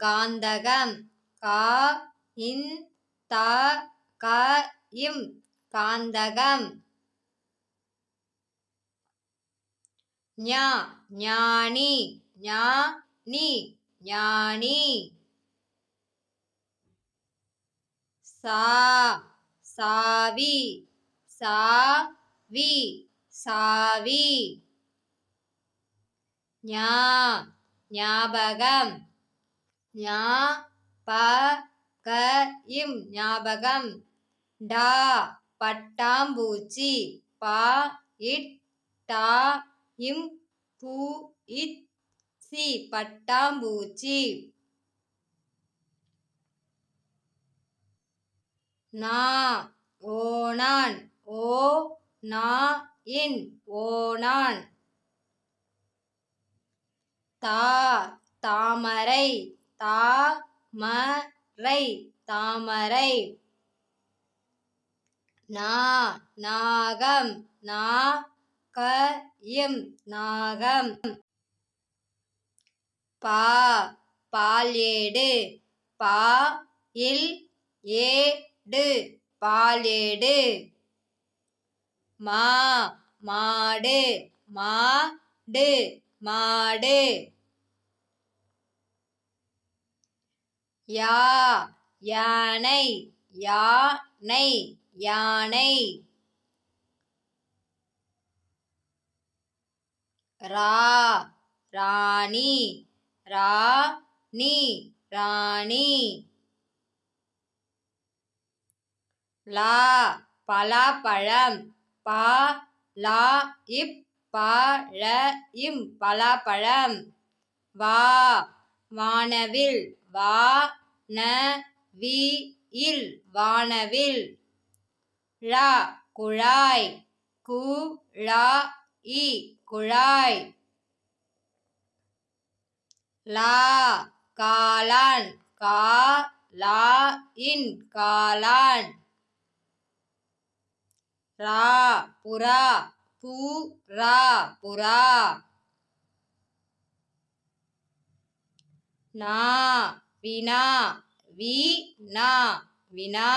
காந்தகம். கா இன் த க இம். காந்தகம். ஞா ஞானி. ஞா நீ ஞானி. சா சாவி. சா வி சாவி. ஞா ஞாபகம். ஞா ப க இம் ஞாபகம். டா பட்டாம்பூச்சி. பா இட் டா இம் பூ இத் சி பட்டாம்பூச்சி. நா ஓணான் ஓ நா இன் ஓணான் தா தாமரை. தாமரை தாமரை. நா நாகம் நா க நாகம். பா பால்ஏடு. பா இல் ஏடு. பாலேடு மா மாடு. மாடு மாடு. யா யானை யானை யானை. ரா ராணி ராணி ராணி. லா பலாப்பழம் பா லா இப் பழ இம் பலாப்பழம். வா வானவில் வா ந வி இல் வானவில். ழா குழாய் கு ழா இ குழாய். லா காலான் கா லா இன் காலான் ரா புரா பூ ரா புரா நா வினா வி நா வினா.